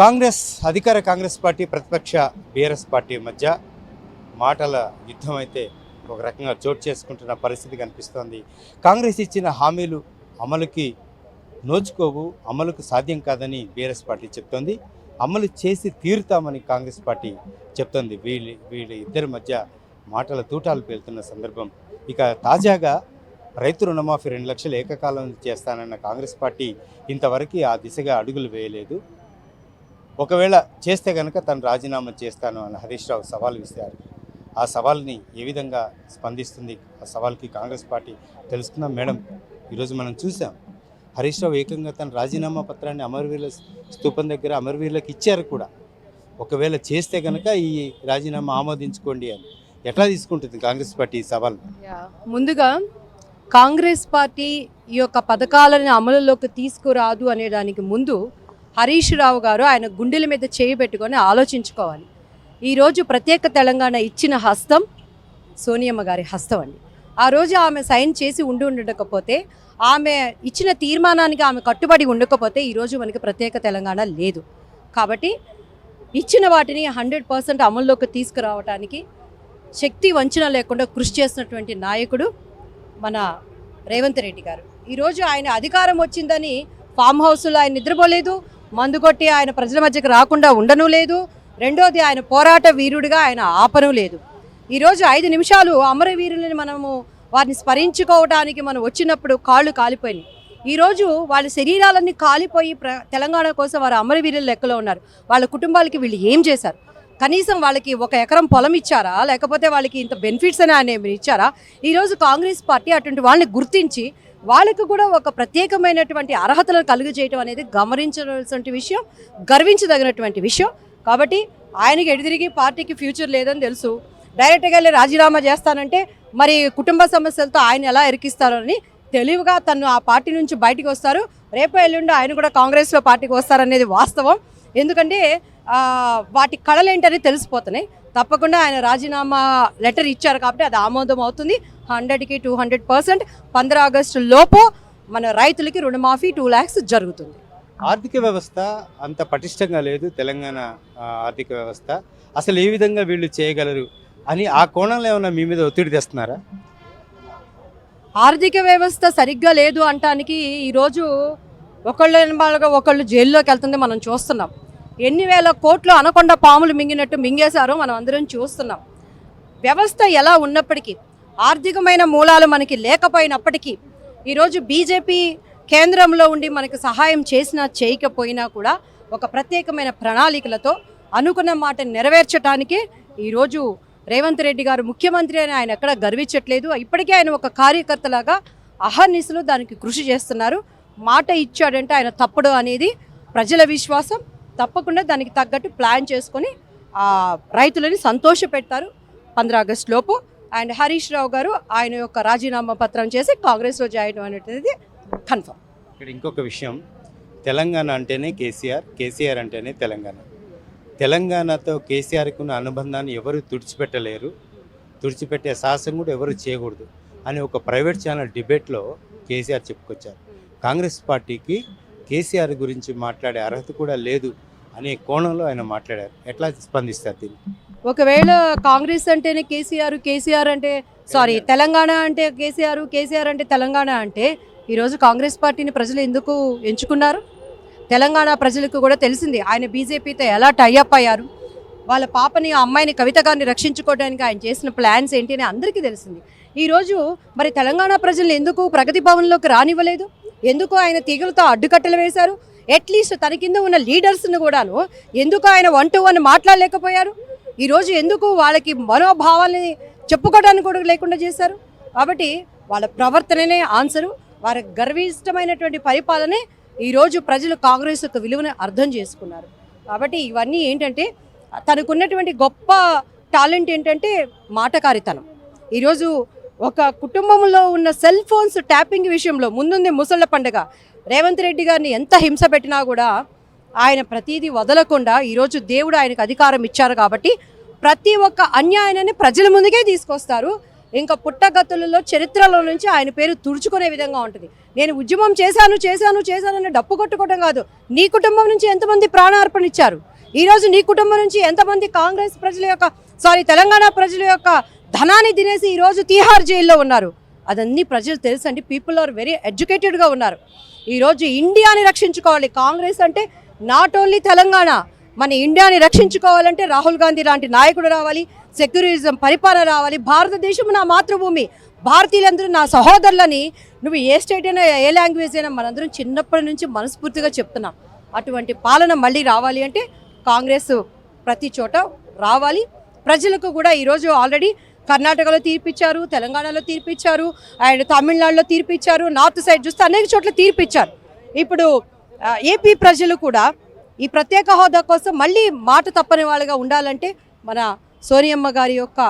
కాంగ్రెస్ అధికార కాంగ్రెస్ పార్టీ ప్రతిపక్ష BRS party మధ్య మాటల యుద్ధం అయితే ఒక రకంగా చోటు చేసుకుంటున్న పరిస్థితి కనిపిస్తోంది. కాంగ్రెస్ ఇచ్చిన హామీలు అమలుకి నోచుకోవు అమలుకు సాధ్యం కాదని బీఆర్ఎస్ పార్టీ చెప్తోంది. అమలు చేసి తీరుతామని కాంగ్రెస్ పార్టీ చెప్తోంది. వీళ్ళ వీళ్ళ ఇద్దరి మధ్య మాటల తూటాలు పేలుతున్న సందర్భం. ఇక తాజాగా రైతు రుణమాఫీ రెండు లక్షలు ఏకకాలం చేస్తానన్న కాంగ్రెస్ పార్టీ ఇంతవరకు ఆ దిశగా అడుగులు వేయలేదు. ఒకవేళ చేస్తే కనుక తను రాజీనామా చేస్తాను అని హరీష్ రావు సవాల్ విసిరారు. ఆ సవాల్ని ఏ విధంగా స్పందిస్తుంది? ఆ సవాల్కి కాంగ్రెస్ పార్టీ తెలుసుకుందాం మేడం ఈరోజు మనం చూసాం. హరీష్ రావు ఏకంగా తన రాజీనామా పత్రాన్ని అమరవీరుల స్థూపం దగ్గర అమరవీరులకు ఇచ్చారు కూడా. ఒకవేళ చేస్తే కనుక ఈ రాజీనామా ఆమోదించుకోండి అని. ఎట్లా తీసుకుంటుంది కాంగ్రెస్ పార్టీ ఈ సవాల్? ముందుగా కాంగ్రెస్ పార్టీ ఈ యొక్క పథకాలను అమలులోకి తీసుకురాదు అనేదానికి ముందు హరీష్ రావు గారు ఆయన గుండెల మీద చేయి పెట్టుకొని ఆలోచించుకోవాలి. ఈరోజు ప్రత్యేక తెలంగాణ ఇచ్చిన హస్తం సోనియమ్మ గారి హస్తం అండి. ఆ రోజు ఆమె సైన్ చేసి ఉండి ఉండకపోతే ఆమె ఇచ్చిన తీర్మానానికి ఆమె కట్టుబడి ఉండకపోతే ఈరోజు మనకి ప్రత్యేక తెలంగాణ లేదు. కాబట్టి ఇచ్చిన వాటిని హండ్రెడ్ పర్సెంట్ అమల్లోకి తీసుకురావడానికి శక్తి వంచన లేకుండా కృషి చేసినటువంటి నాయకుడు మన రేవంత్ రెడ్డి గారు. ఈరోజు ఆయన అధికారం వచ్చిందని ఫామ్ హౌస్లో ఆయన నిద్రపోలేదు మందు కొట్టి ఆయన ప్రజల మధ్యకి రాకుండా ఉండను లేదు. రెండోది ఆయన పోరాట వీరుడిగా ఆయన ఆపను లేదు. ఈరోజు ఐదు నిమిషాలు అమరవీరులని మనము వారిని స్మరించుకోవడానికి మనం వచ్చినప్పుడు కాళ్ళు కాలిపోయినాయి. ఈరోజు వాళ్ళ శరీరాలన్నీ కాలిపోయి ప్ర తెలంగాణ కోసం వారు అమరవీరుల లెక్కలో ఉన్నారు. వాళ్ళ కుటుంబాలకి వీళ్ళు ఏం చేశారు? కనీసం వాళ్ళకి ఒక ఎకరం పొలం ఇచ్చారా? లేకపోతే వాళ్ళకి ఇంత బెనిఫిట్స్ అని ఆయన ఇచ్చారా? ఈరోజు కాంగ్రెస్ పార్టీ అటువంటి వాళ్ళని గుర్తించి వాళ్ళకు కూడా ఒక ప్రత్యేకమైనటువంటి అర్హతలను కలుగు చేయటం అనేది గమనించవలసిన విషయం గర్వించదగినటువంటి విషయం. కాబట్టి ఆయనకి ఎడిదిరిగి పార్టీకి ఫ్యూచర్ లేదని తెలుసు. డైరెక్ట్గా వెళ్ళి రాజీనామా చేస్తానంటే మరి కుటుంబ సమస్యలతో ఆయన ఎలా ఎరికిస్తారని అని తెలివిగా తను ఆ పార్టీ నుంచి బయటకు వస్తారు. రేపు ఎల్లుండి ఆయన కూడా కాంగ్రెస్లో పార్టీకి వస్తారనేది వాస్తవం. ఎందుకంటే వాటి వాటి కళలేంటని తెలిసిపోతున్నాయి. తప్పకుండా ఆయన రాజీనామా లెటర్ ఇచ్చారు కాబట్టి అది ఆమోదం అవుతుంది. హండ్రెడ్కి టూ హండ్రెడ్ పర్సెంట్ పంద్ర ఆగస్టు లోపు మన రైతులకి రుణమాఫీ టూ ల్యాక్స్ జరుగుతుంది. ఆర్థిక వ్యవస్థ అంత పటిష్టంగా లేదు తెలంగాణ ఆర్థిక వ్యవస్థ. అసలు ఏ విధంగా వీళ్ళు చేయగలరు అని ఆ కోణంలో ఏమైనా మీ మీద ఒత్తిడి తెస్తున్నారా? ఆర్థిక వ్యవస్థ సరిగ్గా లేదు అంటానికి ఈరోజు ఒకళ్ళు వెనకాలగా ఒకళ్ళు జైల్లోకి వెళ్తుంది మనం చూస్తున్నాం. ఎన్ని వేల కోట్లు అనకొండ పాములు మింగినట్టు మింగేశారో మనం అందరం చూస్తున్నాం. వ్యవస్థ ఎలా ఉన్నప్పటికీ ఆర్థికమైన మూలాలు మనకి లేకపోయినప్పటికీ ఈరోజు బీజేపీ కేంద్రంలో ఉండి మనకు సహాయం చేసినా చేయకపోయినా కూడా ఒక ప్రత్యేకమైన ప్రణాళికలతో అనుకున్న మాట నెరవేర్చడానికి ఈరోజు రేవంత్ రెడ్డి గారు ముఖ్యమంత్రి అని ఆయన ఎక్కడ గర్వించట్లేదు. ఇప్పటికే ఆయన ఒక కార్యకర్తలాగా అహర్నిశలు దానికి కృషి చేస్తున్నారు. మాట ఇచ్చాడంటే ఆయన తప్పుడు అనేది ప్రజల విశ్వాసం. తప్పకుండా దానికి తగ్గట్టు ప్లాన్ చేసుకొని ఆ రైతులని సంతోష పెడతారు పంద్ర లోపు అండ్ హరీష్ రావు గారు ఆయన యొక్క రాజీనామా పత్రం చేసి కాంగ్రెస్లో జాయిన్ అనేది కన్ఫర్మ్. ఇక్కడ ఇంకొక విషయం. తెలంగాణ అంటేనే కేసీఆర్ కేసీఆర్ అంటేనే తెలంగాణ. తెలంగాణతో కేసీఆర్కి ఉన్న అనుబంధాన్ని ఎవరు తుడిచిపెట్టలేరు. తుడిచిపెట్టే సాహసం కూడా ఎవరు చేయకూడదు అని ఒక ప్రైవేట్ ఛానల్ డిబేట్లో కేసీఆర్ చెప్పుకొచ్చారు. కాంగ్రెస్ పార్టీకి కేసీఆర్ గురించి మాట్లాడే అర్హత కూడా లేదు అనే కోణంలో ఆయన మాట్లాడారు. ఎట్లా స్పందిస్తారు దీన్ని? ఒకవేళ కాంగ్రెస్ అంటేనే కేసీఆర్ కేసీఆర్ అంటే సారీ తెలంగాణ అంటే కేసీఆర్ కేసీఆర్ అంటే తెలంగాణ అంటే ఈరోజు కాంగ్రెస్ పార్టీని ప్రజలు ఎందుకు ఎంచుకున్నారు? తెలంగాణ ప్రజలకు కూడా తెలిసింది. ఆయన బీజేపీతో ఎలా టైఅప్ అయ్యారు? వాళ్ళ పాపని ఆ అమ్మాయిని కవిత గారిని రక్షించుకోవడానికి ఆయన చేసిన ప్లాన్స్ ఏంటి అని అందరికీ తెలిసింది. ఈరోజు మరి తెలంగాణ ప్రజలు ఎందుకు ప్రగతి భవన్లోకి రానివ్వలేదు? ఎందుకు ఆయన తీగలతో అడ్డుకట్టలు వేశారు? అట్లీస్ట్ తన కింద ఉన్న లీడర్స్ని కూడాను ఎందుకు ఆయన వన్ టు వన్ మాట్లాడలేకపోయారు? ఈరోజు ఎందుకు వాళ్ళకి మనోభావాలని చెప్పుకోవడానికి కూడా లేకుండా చేశారు? కాబట్టి వాళ్ళ ప్రవర్తననే ఆన్సరు వారి గర్విష్టమైనటువంటి పరిపాలనే ఈరోజు ప్రజలు కాంగ్రెస్ యొక్క విలువను అర్థం చేసుకున్నారు. కాబట్టి ఇవన్నీ ఏంటంటే తనకున్నటువంటి గొప్ప టాలెంట్ ఏంటంటే మాటకారితనం. ఈరోజు ఒక కుటుంబంలో ఉన్న సెల్ ఫోన్స్ ట్యాపింగ్ విషయంలో ముందుంది ముసళ్ళ పండుగ. రేవంత్ రెడ్డి గారిని ఎంత హింస పెట్టినా కూడా ఆయన ప్రతిదీ వదలకుండా ఈరోజు దేవుడు ఆయనకు అధికారం ఇచ్చారు కాబట్టి ప్రతి ఒక్క అన్యాయాన్ని ప్రజల ముందుకే తీసుకొస్తారు. ఇంకా పుట్టగతులలో చరిత్రలో నుంచి ఆయన పేరు తుడుచుకునే విధంగా ఉంటుంది. నేను ఉద్యమం చేశాను చేశాను చేశాను అని డప్పు కొట్టుకోవడం కాదు. నీ కుటుంబం నుంచి ఎంతమంది ప్రాణార్పణ ఇచ్చారు? ఈరోజు నీ కుటుంబం నుంచి ఎంతమంది కాంగ్రెస్ ప్రజల యొక్క సారీ తెలంగాణ ప్రజల యొక్క ధనాన్ని తినేసి ఈరోజు తీహార్ జైల్లో ఉన్నారు? అదన్నీ ప్రజలు తెలుసండి. పీపుల్ ఆర్ వెరీ ఎడ్యుకేటెడ్గా ఉన్నారు. ఈరోజు ఇండియాని రక్షించుకోవాలి. కాంగ్రెస్ అంటే నాట్ ఓన్లీ తెలంగాణ మన ఇండియాని రక్షించుకోవాలంటే రాహుల్ గాంధీ లాంటి నాయకుడు రావాలి సెక్యూరిజం పరిపాలన రావాలి భారతదేశం నా మాతృభూమి భారతీయులందరూ నా సహోదరులని నువ్వు ఏ స్టేట్ అయినా ఏ లాంగ్వేజ్ అయినా మనందరం చిన్నప్పటి నుంచి మనస్ఫూర్తిగా చెప్తున్నాం. అటువంటి పాలన మళ్ళీ రావాలి అంటే కాంగ్రెస్ ప్రతి చోట రావాలి. ప్రజలకు కూడా ఈరోజు ఆల్రెడీ కర్ణాటకలో తీర్పిచ్చారు తెలంగాణలో తీర్పిచ్చారు అండ్ తమిళనాడులో తీర్పిచ్చారు నార్త్ సైడ్ చూస్తే అనేక చోట్ల తీర్పిచ్చారు. ఇప్పుడు ఏపీ ప్రజలు కూడా ఈ ప్రత్యేక హోదా కోసం మళ్ళీ మాట తప్పని వాళ్ళుగా ఉండాలంటే మన సోనియమ్మ గారి యొక్క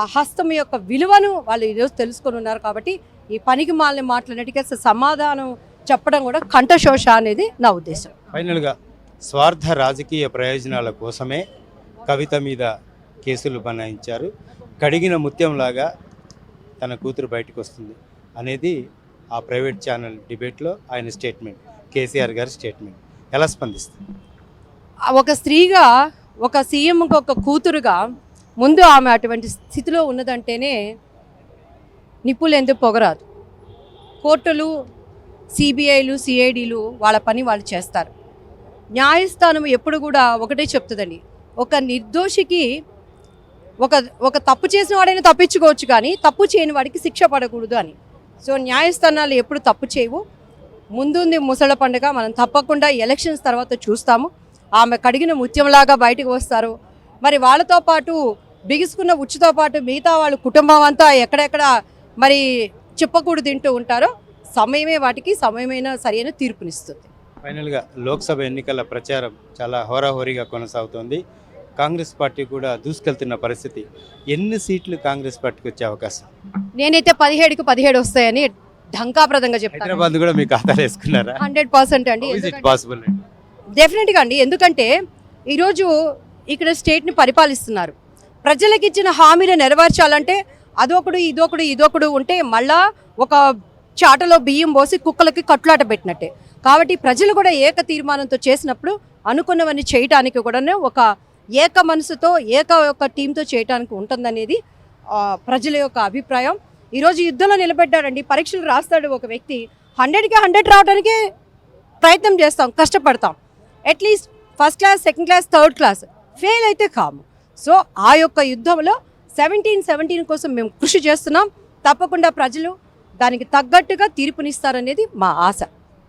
ఆ హస్తం యొక్క విలువను వాళ్ళు ఈరోజు తెలుసుకొని ఉన్నారు కాబట్టి ఈ పనికి మాలిన మాటలన్నిటికీ అసలు సమాధానం చెప్పడం కూడా కంఠశోష అనేది నా ఉద్దేశం. ఫైనల్గా స్వార్థ రాజకీయ ప్రయోజనాల కోసమే కవిత మీద కేసులు బనాయించారు. కడిగిన ముత్యంలాగా తన కూతురు బయటకు వస్తుంది అనేది ఆ ప్రైవేట్ ఛానల్ డిబేట్లో ఆయన స్టేట్మెంట్. కేసీఆర్ గారి స్టేట్మెంట్ ఎలా స్పందిస్తారు ఒక స్త్రీగా ఒక సీఎంకి ఒక కూతురుగా ముందు ఆమె అటువంటి స్థితిలో ఉన్నదంటేనే నిప్పులు ఎందుకు పొగరాదు. కోర్టులు సిబిఐలు సిఐడిలు వాళ్ళ పని వాళ్ళు చేస్తారు. న్యాయస్థానం ఎప్పుడు కూడా ఒకటే చెప్తుందండి. ఒక నిర్దోషికి ఒక ఒక తప్పు చేసిన వాడైనా తప్పించుకోవచ్చు కానీ తప్పు చేయని వాడికి శిక్ష పడకూడదు అని. సో న్యాయస్థానాలు ఎప్పుడు తప్పు చేయవు. ముందుంది ముసళ్ళ పండుగ. మనం తప్పకుండా ఎలక్షన్స్ తర్వాత చూస్తాము. ఆమె కడిగిన ముత్యంలాగా బయటకు వస్తారు. మరి వాళ్ళతో పాటు బిగుసుకున్న ఉచ్చుతో పాటు మిగతా వాళ్ళ కుటుంబం అంతా ఎక్కడెక్కడ మరి చిప్పకూడు తింటూ ఉంటారో సమయమే వాటికి సమయమైన సరైన తీర్పునిస్తుంది. ఫైనల్గా లోక్సభ ఎన్నికల ప్రచారం చాలా హోరాహోరీగా కొనసాగుతోంది. కాంగ్రెస్ పార్టీ కూడా దూసుకెళ్తున్న పరిస్థితి. ఎన్ని సీట్లు కాంగ్రెస్ పార్టీకి వచ్చే అవకాశం? నేనైతే పదిహేడుకి పదిహేడు వస్తాయని ఢంకాప్రదంగా చెప్తాను. హైదరాబాద్ కూడా మీ ఖాతాలో వేసుకున్నారా? హండ్రెడ్ పర్సెంట్ అండి. పాసిబుల్ డెఫినెట్గా అండి? ఎందుకంటే ఈరోజు ఇక్కడ స్టేట్ని పరిపాలిస్తున్నారు. ప్రజలకు ఇచ్చిన హామీలు నెరవేర్చాలంటే అదొకడు ఇదొకడు ఇదొకడు ఉంటే మళ్ళా ఒక చాటలో బియ్యం పోసి కుక్కలకి కట్లాట పెట్టినట్టే. కాబట్టి ప్రజలు కూడా ఏక తీర్మానంతో చేసినప్పుడు అనుకున్నవన్నీ చేయటానికి కూడా ఒక ఏక మనసుతో ఏక యొక్క టీంతో చేయటానికి ఉంటుందనేది ప్రజల యొక్క అభిప్రాయం. ఈరోజు యుద్ధంలో నిలబెట్టారండి పరీక్షలు రాస్తాడు ఒక వ్యక్తి. హండ్రెడ్కి హండ్రెడ్ రావడానికి ప్రయత్నం చేస్తాం కష్టపడతాం. At least first class second class third class fail అయితే కాము. సో ఆ యొక్క యుద్ధంలో సెవెంటీన్ సెవెంటీన్ కోసం మేము కృషి చేస్తున్నాం. తప్పకుండా ప్రజలు దానికి తగ్గట్టుగా తీర్పునిస్తారనేది మా ఆశ.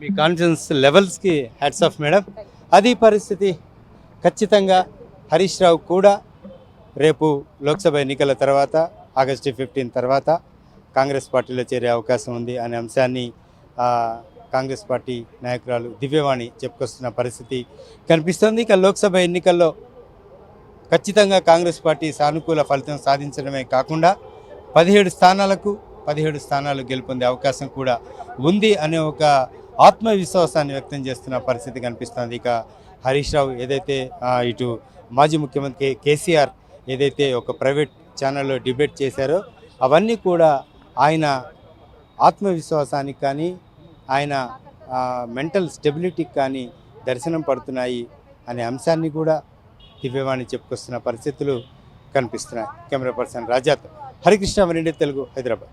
మీ కాన్ఫిడెన్స్ లెవెల్స్కి హ్యాట్స్ ఆఫ్ మేడం అది పరిస్థితి ఖచ్చితంగా హరీష్ రావు కూడా రేపు లోక్సభ ఎన్నికల తర్వాత ఆగస్టు ఫిఫ్టీన్ తర్వాత కాంగ్రెస్ పార్టీలో చేరే అవకాశం ఉంది అనే అంశాన్ని కాంగ్రెస్ పార్టీ నాయకురాలు దివ్యవాణి చెప్పుకొస్తున్న పరిస్థితి కనిపిస్తుంది. ఇక లోక్సభ ఎన్నికల్లో ఖచ్చితంగా కాంగ్రెస్ పార్టీ సానుకూల ఫలితం సాధించడమే కాకుండా పదిహేడు స్థానాలకు పదిహేడు స్థానాలు గెలుపొందే అవకాశం కూడా ఉంది అనే ఒక ఆత్మవిశ్వాసాన్ని వ్యక్తం చేస్తున్న పరిస్థితి కనిపిస్తుంది. ఇక హరీష్ రావు ఏదైతే ఇటు మాజీ ముఖ్యమంత్రి కే- కేసీఆర్ ఏదైతే ఒక ప్రైవేట్ ఛానల్లో డిబేట్ చేశారో అవన్నీ కూడా ఆయన ఆత్మవిశ్వాసానికి కానీ ఆయన మెంటల్ స్టెబిలిటీకి కానీ దర్శనం పడుతున్నాయి అనే అంశాన్ని కూడా దివ్యవాణి చెప్పుకొస్తున్న పరిస్థితులు కనిపిస్తున్నాయి. కెమెరా పర్సన్ రాజాత్. హరికృష్ణ మరిండి తెలుగు హైదరాబాద్.